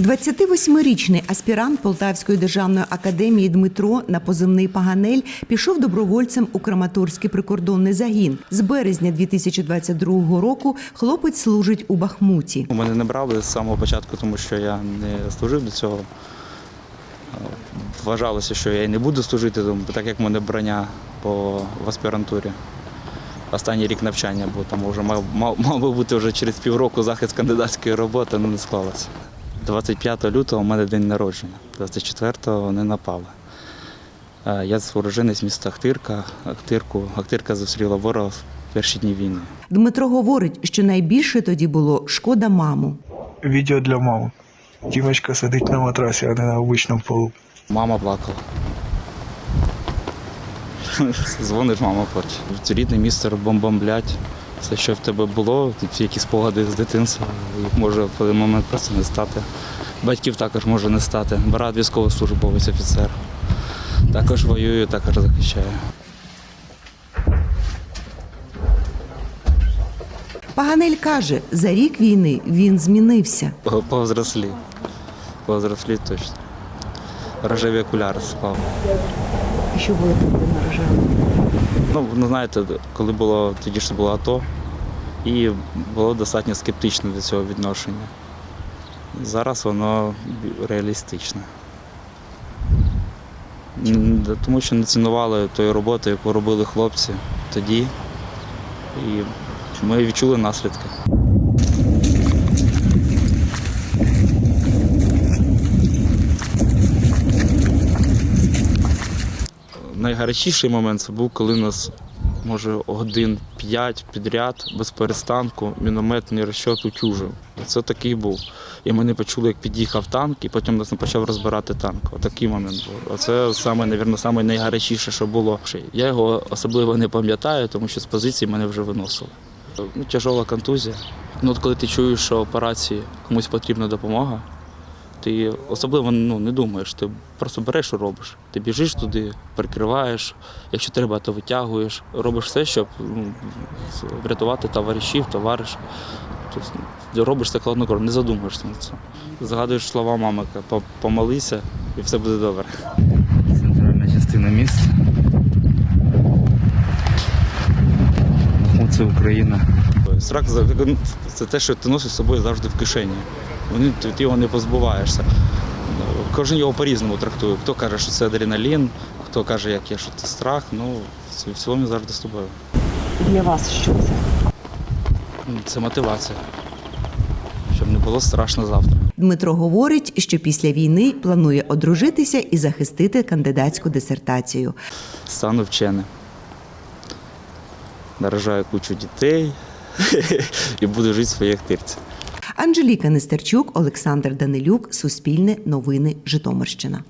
28-річний аспірант Полтавської державної академії Дмитро на позивний Паганель пішов добровольцем у Краматорський прикордонний загін. З березня 2022 року хлопець служить у Бахмуті. У мене не брали з самого початку, тому що я не служив до цього. Вважалося, що я і не буду служити, так як в мене броня по в аспірантурі. Останній рік навчання, бо там вже мав, мав, мав би бути вже через півроку захист кандидатської роботи, але не склалося. 25 лютого у мене день народження, 24-го вони напали. Е, Я з уроженець міста Ахтирка. Ахтирку, Ахтирка зустріла ворога в перші дні війни. Дмитро говорить, що найбільше тоді було шкода маму. Відео для мами. Дімочка сидить на матрасі, а не на обичному полу. Мама плакала. Дзвониш, мама плаче. Це рідне місце бомблять. Все, що в тебе було, які спогади з дитинства, їх може в один момент просто не стати. Батьків також може не стати. Брат військовослужбовець офіцер. Також воює, також захищає. Паганель каже, за рік війни він змінився. По- Повзрослі. Повзрослі точно. Рожеві окуляри склав. Що було на рожевому? Ну, ну, знаєте, коли було тоді ж було АТО, і було достатньо скептичне до цього відношення. Зараз воно реалістичне. Тому що не цінували тої роботи, яку робили хлопці тоді. І ми відчули наслідки. Найгарячіший момент це був, коли нас, може, годин п'ять підряд без перестанку мінометний розчот утюжив. Це такий був. І ми не почули, як під'їхав танк, і потім нас почав розбирати танк. Отакий момент був. Оце саме, навірно, саме найгарячіше, що було. Я його особливо не пам'ятаю, тому що з позиції мене вже виносило. Ну, тяжова контузія. Ну, от коли ти чуєш, що операції комусь потрібна допомога, ти особливо ну, не думаєш, ти просто береш і робиш. Ти біжиш туди, прикриваєш, якщо треба, то витягуєш, робиш все, щоб ну, врятувати товаришів, товариша. Тобто, робиш це хладнокровно, не задумуєшся на це. Згадуєш слова мами, помолися і все буде добре. Центральна частина міста. Це Україна. Страх це те, що ти носиш з собою завжди в кишені. Ти, ти його не позбуваєшся. Кожен його по-різному трактує. Хто каже, що це адреналін, хто каже, як є, що це страх. Ну, в цілому завжди з тобою. Для вас що це? Це мотивація. Щоб не було страшно завтра. Дмитро говорить, що після війни планує одружитися і захистити кандидатську дисертацію. Стану вченим. Наражаю кучу дітей і буду жити в своїй актирці. Анжеліка Нестерчук, Олександр Данилюк, Суспільне новини, Житомирщина.